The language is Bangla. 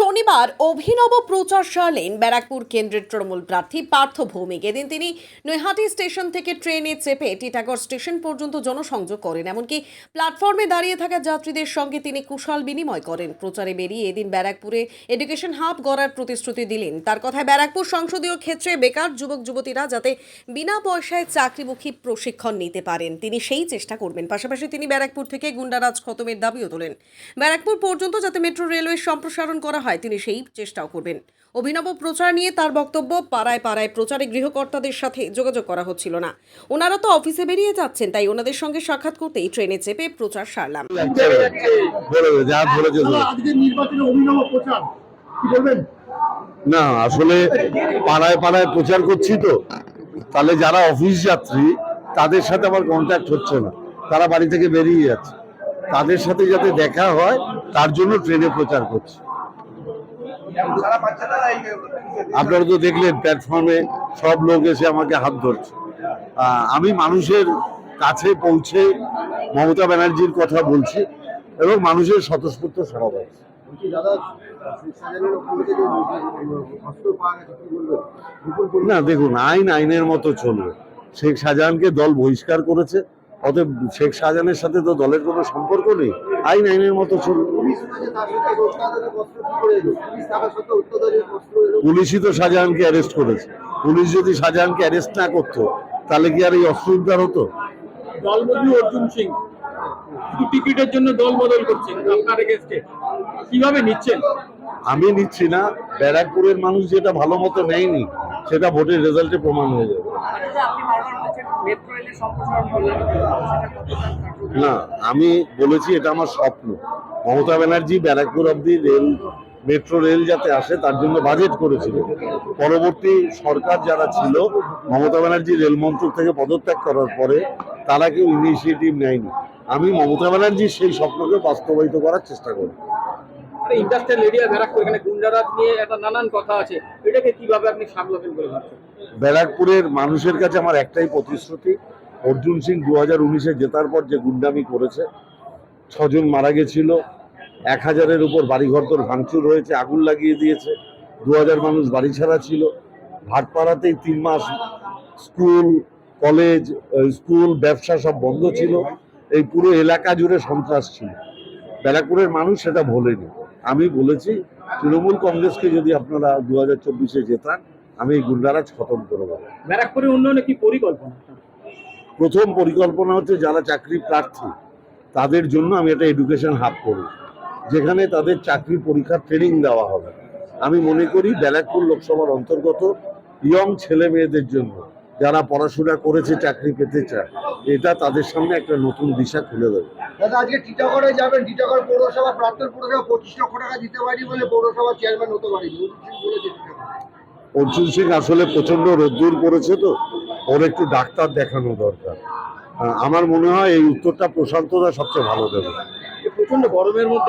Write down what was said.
শনিবার অভিনব প্রচার সারলেন ব্যারাকপুর কেন্দ্রের তৃণমূল প্রার্থী পার্থ ভৌমিক। এদিন তিনি নৈহাটি স্টেশন থেকে ট্রেনে চেপে টিটাগড় স্টেশন পর্যন্ত জনসংযোগ করেন, এমনকি প্ল্যাটফর্মে দাঁড়িয়ে থাকা যাত্রীদের সঙ্গে তিনি কুশল বিনিময় করেন। প্রচারে বেরিয়ে এদিন ব্যারাকপুরে এডুকেশন হাব গড়ার প্রতিশ্রুতি দিলেন। তার কথায় ব্যারাকপুর সংসদীয় ক্ষেত্রে বেকার যুবক যুবতীরা যাতে বিনা পয়সায় চাকরিমুখী প্রশিক্ষণ নিতে পারেন, তিনি সেই চেষ্টা করবেন। পাশাপাশি তিনি ব্যারাকপুর থেকে গুন্ডারাজ খতমের দাবিও তোলেন। ব্যারাকপুর পর্যন্ত যাতে মেট্রো রেলওয়ে সম্প্রসারণ করা হয় তিনি সেই চেষ্টাও করবেন। অভিনব প্রচার নিয়ে তার বক্তব্য পাড়ায় পাড়ায় প্রচারে গৃহকর্তাদের সাথে যোগাযোগ করা হচ্ছিল না। ওনারা তো অফিসে বেরিয়ে যাচ্ছেন তাই ওনাদের সঙ্গে সাক্ষাৎ করতেই ট্রেনে চেপে প্রচার সারলাম। না আসলে পাড়ায় পাড়ায় প্রচার করছি তো। তাহলে যারা অফিস যাত্রী তাদের সাথে আমার কন্ট্যাক্ট হচ্ছে না। তারা বাড়ি থেকে বেরিয়ে যাচ্ছে। তাদের সাথে যাতে দেখা হয় তার জন্য ট্রেনে প্রচার করছি। আপনারা তো দেখলেন প্ল্যাটফর্মে সব লোক এসে আমাকে হাত ধরছে। আমি মানুষের কাছে পৌঁছে মমতা ব্যানার্জির কথা বলছি এবং মানুষের স্বতঃস্ফূর্ত পরিমাণ। না দেখুন আইন আইনের মতো চলবে। শেখ শাহজাহানকে দল বহিষ্কার করেছে অতএব শেখ শাহজাহানের সাথে তো দলের কোনো সম্পর্ক নেই। আইন আইনের মতো চলবে পুলিশই তো শাহজাহানকে অ্যারেস্ট করেছে। পুলিশ যদি শাহজাহানকে অ্যারেস্ট না করতো তাহলে কি আর এই অস্ত্র উদ্ধার হতো? দলবদলু অর্জুন সিং টিকিটের জন্য দল বদল করছেন আপনার এগেস্টে কীভাবে নিচ্ছেন? আমি নিচ্ছি না। ব্যারাকপুরের মানুষ যেটা ভালো মতো নেয়নি সেটা ভোটের রেজাল্টে প্রমাণ হয়ে যাবে আপনি বারবার বলছেন মেট্রো রেলের সম্প্রসারণ করলেন না, আমি বলেছি এটা আমার স্বপ্ন। মমতা ব্যানার্জি ব্যারাকপুর অব্দি রেল, মেট্রো রেল যাতে আসে, তার জন্য বাজেট করেছিল। পরবর্তী সরকার যারা ছিল, মমতা ব্যানার্জি রেল মন্ত্রক থেকে পদত্যাগ করার পরে, তারা কেউ ইনিশিয়েটিভ নেয়নি। আমি মমতা ব্যানার্জির সেই স্বপ্নকে বাস্তবায়িত করার চেষ্টা করি। ইন্ডাস্ট্রিয়াল এরিয়া ব্যারাকপুর, এখানে গুন্ডারাজ নিয়ে একটা নানান কথা আছে। এটাকে কীভাবে আপনি সামলাবেন বলে ভাবছেন? ব্যারাকপুরের মানুষের কাছে আমার একটাই প্রতিশ্রুতি, অর্জুন সিং দু হাজার উনিশে জেতার পর যে গুন্ডামি করেছে, ছজন মারা গেছিল, এক হাজারের উপর বাড়িঘর তোর ভাঙচুর হয়েছে, আগুন লাগিয়ে দিয়েছে দু হাজার মানুষ বাড়ি ছাড়া ছিল, ভাটপাড়াতেই তিন মাস স্কুল, কলেজ স্কুল, ব্যবসা সব বন্ধ ছিল, এই পুরো এলাকা জুড়ে সন্ত্রাস ছিল। ব্যারাকপুরের মানুষ সেটা ভোলেনি। আমি বলেছি তৃণমূল কংগ্রেসকে যদি আপনারা দু হাজার চব্বিশে জেতান আমি এই গুন্ডারাজ খতম করে দেবো। ব্যারাকপুরের উন্নয়নে কি পরিকল্পনা? প্রথম পরিকল্পনা হচ্ছে যারা চাকরি প্রার্থী তাদের জন্য আমি একটা এডুকেশন হাব করব যেখানে তাদের চাকরি পরীক্ষার ট্রেনিং দেওয়া হবে। আমি মনে করি ব্যারাকপুর লোকসভার অন্তর্গত ইয়ং ছেলে মেয়েদের জন্য যারা পড়াশোনা করেছে চাকরি পেতে চায় এটা তাদের সামনে একটা নতুন দিশা খুলে দেবে। দাদা আজকে টিটাগড়ে যাবেন টিটাগড় পৌরসভা প্রাক্তন পৌরসভা পঁচিশ লক্ষ টাকা দিতে পারি বলে পৌরসভা চেয়ারম্যান হতে পারিনি। অর্জুন সিং আসলে প্রচণ্ড রোদ্দুর পড়েছে তো ওর একটু ডাক্তার দেখানো দরকার। আমার মনে হয় এই উত্তরটা প্রশান্তদা সবচেয়ে ভালো দেবে। প্রচণ্ড গরমের মধ্যে